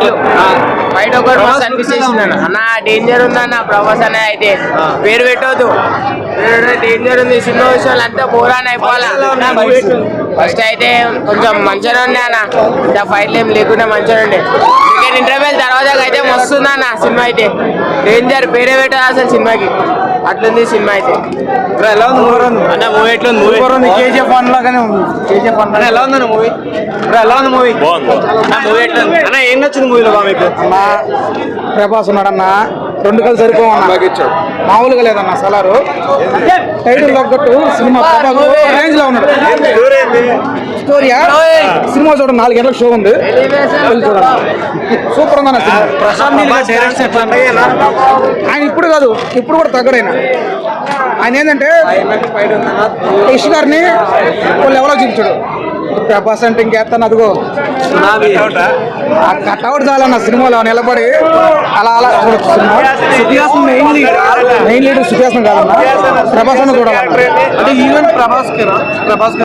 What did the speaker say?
ఫైట్లు ఫైట్ ఒకటి మస్తు అనిపిస్తుంది అన్న డేంజర్ ఉందన్న ప్రభాస్ అనే అయితే పేరు పెట్టవద్దు డేంజర్ ఉంది. సినిమా విషయాలు అంతా పోరాని అయిపోవాలా? ఫస్ట్ అయితే కొంచెం మంచిగా ఉండే అన్న. ఇంకా ఫైట్లు ఏం లేకుండా మంచిగా ఉండే. సెకండ్ ఇంటర్వెల్ తర్వాత అయితే మస్తు సినిమా అయితే. డేంజర్ పేరే పెట్టదు అసలు సినిమాకి. అట్లుంది సినిమా అయితే. ఎలా ఉంది మూవీ? అన్న మూవీ ఎట్లుంది? మూవీ సూపర్ ఉంది. కేజీఎఫ్ వన్ లాగానే ఉంది. కేజీఎఫ్ వన్ ఎలా ఉందన్న మూవీ? ఎలా ఉంది మూవీ? మూవీ ఎట్లుంది? అన్న ఏం నచ్చింది మూవీలో బా మీకు? అన్న ప్రభాస్ ఉన్నాడన్న. రెండు కలిసి సరిపోవన్న మామూలుగా లేదన్న సలారు. టైటిల్ తగ్గట్టు సినిమా ప్రభాస్ రేంజ్లో ఉన్నాడు. స్టోరీయా? సినిమా చూడండి నాలుగు గంటలకు షో ఉంది. సూపర్ ఉందన్న? ఆయన ఇప్పుడు కాదు ఇప్పుడు కూడా తగ్గడైన ఆయన. ఏంటంటే యష్ గారిని వాళ్ళు ఎవరో చూపించాడు ప్రభాస్ అంటే ఇంకేస్తాను అదిగో. ఆ కట్అవుట్ చాలన్న సినిమాలో నిలబడి అలా అలా చూడొచ్చు సినిమా. సుఖియాసం మెయిన్ మెయిన్ లీడర్ సుఖాసం కాదన్న. ప్రభాస్ అంటే ఈవెన్ ప్రభాస్ ప్రభాస్